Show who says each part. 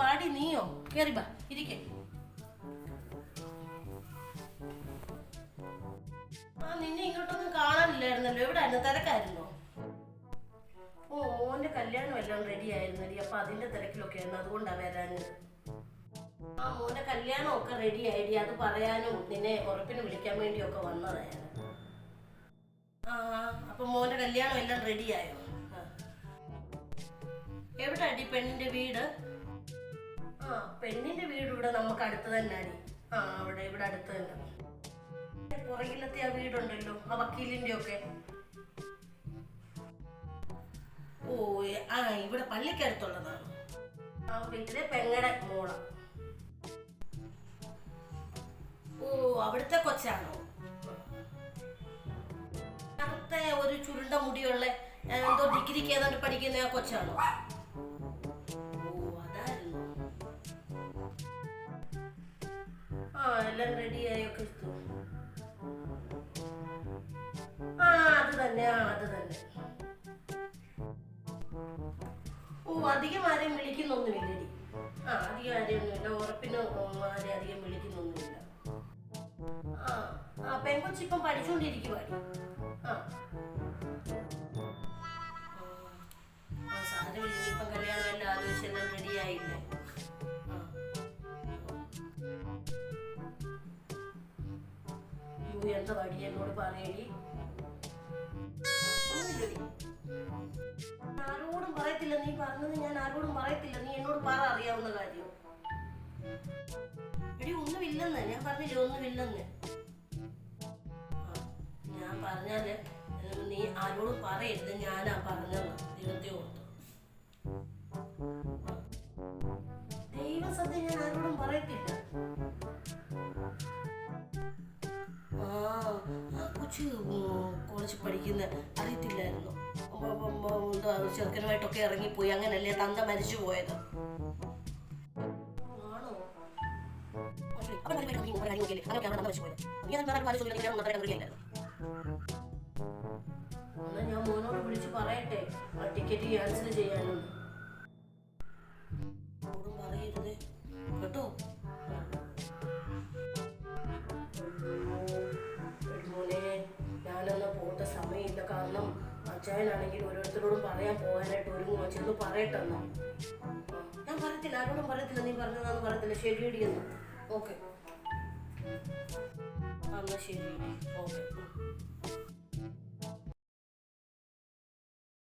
Speaker 1: ബാടി നീയോ? കേറി ബാ ഇരിക്കേ. ആ നിന്നെ ഇങ്ങോട്ടൊന്നും കാണാനില്ലായിരുന്നല്ലോ. എവിടായിരുന്നു? തിരക്കായിരുന്നോ? ഓ മോന്റെ കല്യാണം എല്ലാം റെഡി ആയിരുന്നടി. അപ്പൊ അതിന്റെ തിരക്കിലൊക്കെ ആയിരുന്നു അതുകൊണ്ടാ വരാന് ആ മോന്റെ കല്യാണം ഒക്കെ റെഡി ആയിടി. അത് പറയാനും നിന്നെ ഉറപ്പിന് വിളിക്കാൻ വേണ്ടിയൊക്കെ വന്നതായിരുന്നു. ആ അപ്പൊ മോന്റെ കല്യാണം എല്ലാം റെഡി ആയോ? എവിടെ അടി പെണ്ണിന്റെ വീട്? പെണ്ണിന്റെ വീട് ഇവിടെ നമുക്ക് അടുത്ത് തന്നെയാണ് ആ അവിടെ ഇവിടെ അടുത്ത് തന്നെ. പുറകിലത്തെ ആ വീടുണ്ടല്ലോ ആ വക്കീലിന്റെ ഒക്കെ. ഓ ആ ഇവിടെ പള്ളിക്കടുത്തുള്ളതാണ്. ആ വീട്ടിലെ പെങ്ങടെ മോള. ഓ അവിടുത്തെ കൊച്ചാണോ? കറുത്ത ഒരു ചുരുണ്ട മുടിയുള്ള എന്തോ ഡിഗ്രിക്ക് ഏതാണ്ട് പഠിക്കുന്ന ആ കൊച്ചാണോ? എല്ലാം റെഡിയായൊക്കെ ഇഷ്ടം ആ അത് തന്നെ ആ അത് തന്നെ. ഓ അധികം ആരെയും വിളിക്കുന്നൊന്നുമില്ലടി. ആ അധികം ആരെയൊന്നുമില്ല. ഉറപ്പിന് ആരെ അധികം വിളിക്കുന്നൊന്നുമില്ല. ആ ആ പെൺകൊച്ചിപ്പം പഠിച്ചുകൊണ്ടിരിക്കുവാടി ആ. യു വഴി എന്നോട് പറയടി. ആരോടും പറയത്തില്ല. നീ പറഞ്ഞത് ഞാൻ ആരോടും പറയത്തില്ല. നീ എന്നോട് പറ അറിയാവുന്ന കാര്യം. എടി ഒന്നുമില്ലെന്ന്. ഞാൻ പറഞ്ഞില്ല ഒന്നുമില്ലെന്ന്. ഞാൻ പറഞ്ഞാൽ നീ ആരോടും പറയരുത്. ഞാനാ പറഞ്ഞതെന്ന് ദൈവത്തെ ഓർത്തു. ദൈവസത്യം ഞാൻ ആരോടും പറയത്തില്ല. കൊച്ചു കോളേജിൽ പഠിക്കുന്ന അറിയത്തില്ലായിരുന്നു. എന്താ ചെറുക്കനുമായിട്ടൊക്കെ ഇറങ്ങിപ്പോയി. അങ്ങനല്ലേ തന്ത മരിച്ചു പോയത്? ഞാൻ മോനോട് വിളിച്ച് പറയട്ടെ. ടിക്കറ്റ് ക്യാൻസൽ ചെയ്യാനൊന്ന് അച്ചായനാണെങ്കിൽ ഓരോരുത്തരോടും പറയാൻ പോകാനായിട്ട് ഒരു ചെന്ന് പറയട്ടെ എന്നാ. ഞാൻ പറയത്തില്ല. ആരോടും പറയത്തില്ല. നീ പറഞ്ഞതാന്ന് പറയത്തില്ല. ശരിയടി എന്ന്. ഓക്കെ. എന്നാ ശരി. ഓക്കെ.